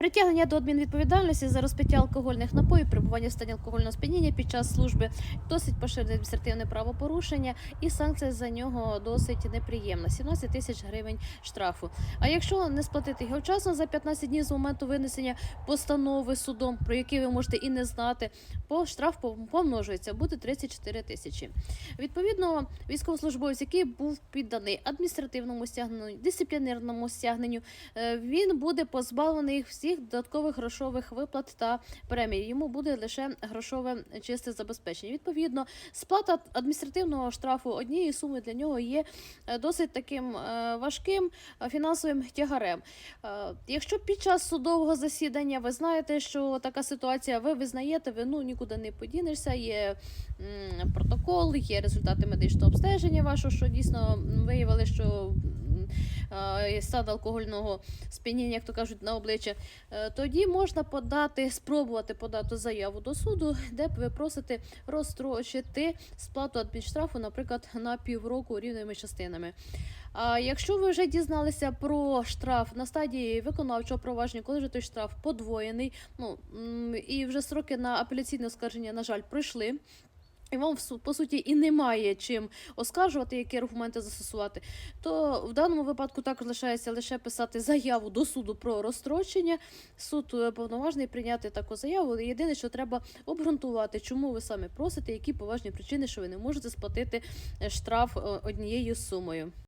Притягнення до адмінвідповідальності за розпиття алкогольних напоїв, перебування в стані алкогольного сп'яніння під час служби досить поширене адміністративне правопорушення, і санкція за нього досить неприємна 17 тисяч гривень штрафу. А якщо не сплатити його вчасно за 15 днів з моменту винесення постанови судом, про які ви можете і не знати, по штраф помножується, буде 34 тисячі. Відповідно, військовослужбовець, який був підданий адміністративному стягненню, дисциплінарному стягненню, е, він буде позбавлений всіх додаткових грошових виплат та премій. Йому буде лише грошове чисте забезпечення. Відповідно, сплата адміністративного штрафу однієї суми для нього є е, досить таким е, важким е, фінансовим тягарем. Якщо під час судового засідання ви знаєте, що така ситуація, ви визнаєте вину, нікуди не подінешся. Є протокол, є результати медичного обстеження вашого, що дійсно виявили, що стан алкогольного сп'яніння, як то кажуть, на обличчя, е, тоді можна подати, спробувати подати заяву до суду, де б ви просите розстрочити сплату адмінштрафу, наприклад, на півроку рівними частинами. А якщо ви вже дізналися про штраф на стадії виконавчого провадження, коли вже той штраф подвоєний, ну і вже сроки на апеляційне оскарження, на жаль, пройшли. І вам по суті і немає чим оскаржувати, які аргументи застосувати, то в даному випадку також лишається лише писати заяву до суду про розстрочення. Суд е, повноважний прийняти таку заяву. Єдине, що треба обґрунтувати, чому ви саме просите, які поважні причини, що ви не можете сплатити е, штраф е, однією сумою.